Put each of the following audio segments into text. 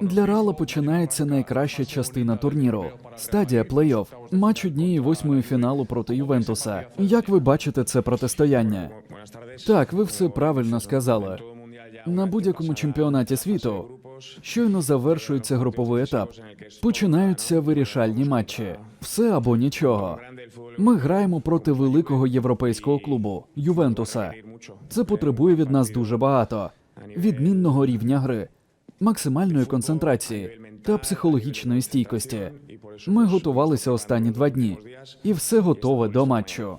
Для Рала починається найкраща частина турніру стадія плей-офф. Матч однієї восьмої фіналу проти Ювентуса. Як ви бачите це протистояння? Так, ви все правильно сказали. На будь-якому чемпіонаті світу щойно завершується груповий етап. Починаються вирішальні матчі. Все або нічого. Ми граємо проти великого європейського клубу Ювентуса. Це потребує від нас дуже багато відмінного рівня гри, максимальної концентрації та психологічної стійкості. Ми готувалися останні два дні, і все готове до матчу.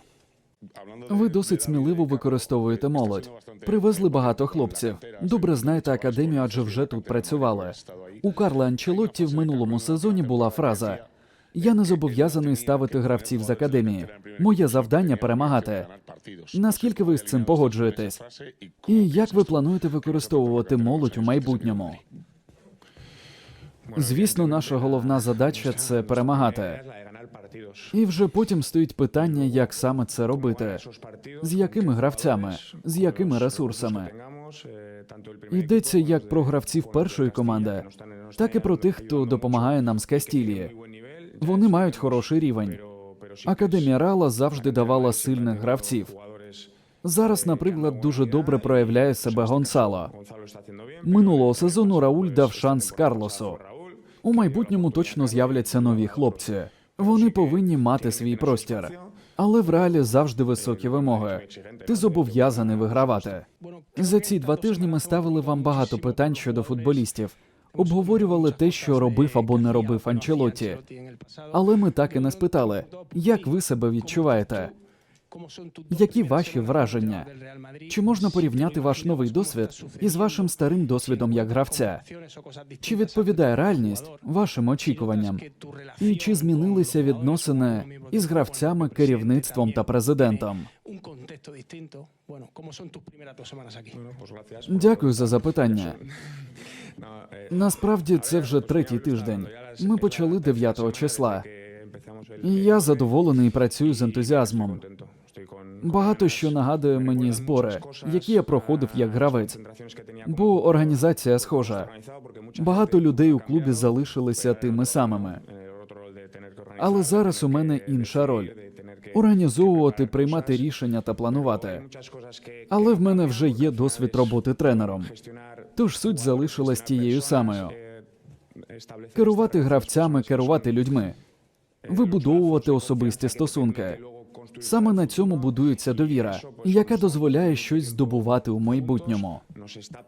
Ви досить сміливо використовуєте молодь. Привезли багато хлопців. Добре знаєте академію, адже вже тут працювали. У Карла Анчелотті в минулому сезоні була фраза: Я не зобов'язаний ставити гравців з академії. Моє завдання перемагати. Наскільки ви з цим погоджуєтесь? І як ви плануєте використовувати молодь у майбутньому? Звісно, наша головна задача це перемагати. І вже потім стоїть питання, як саме це робити, з якими гравцями, з якими ресурсами. Йдеться як про гравців першої команди, так і про тих, хто допомагає нам з Кастілії. Вони мають хороший рівень. Академія Рала завжди давала сильних гравців. Зараз, наприклад, дуже добре проявляє себе Гонсало. Минулого сезону Рауль дав шанс Карлосу. У майбутньому точно з'являться нові хлопці. Вони повинні мати свій простір. Але в реалі завжди високі вимоги. Ти зобов'язаний вигравати. За ці два тижні ми ставили вам багато питань щодо футболістів. Обговорювали те, що робив або не робив Анчелоті. Але ми так і не спитали, як ви себе відчуваєте? Які ваші враження? Чи можна порівняти ваш новий досвід із вашим старим досвідом як гравця? Чи відповідає реальність вашим очікуванням? І чи змінилися відносини із гравцями, керівництвом та президентом? Дякую за запитання. Насправді це вже третій тиждень. Ми почали 9 числа. І я задоволений і працюю з ентузіазмом. Багато що нагадує мені збори, які я проходив як гравець. Бо організація схожа. Багато людей у клубі залишилися тими самими. Але зараз у мене інша роль організовувати, приймати рішення та планувати. Але в мене вже є досвід роботи тренером. Тож суть залишилась тією самою: керувати гравцями, керувати людьми, вибудовувати особисті стосунки. Саме на цьому будується довіра, яка дозволяє щось здобувати у майбутньому.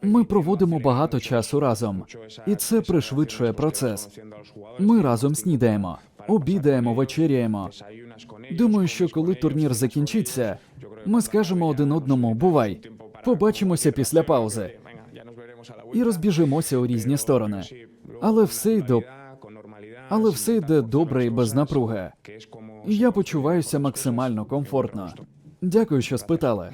Ми проводимо багато часу разом, і це пришвидшує процес. Ми разом снідаємо, обідаємо, вечеряємо. Думаю, що коли турнір закінчиться, ми скажемо один одному бувай, побачимося після паузи і розбіжимося у різні сторони. Але все йде, але все йде добре і без напруги. І я почуваюся максимально комфортно. Дякую, що спитали.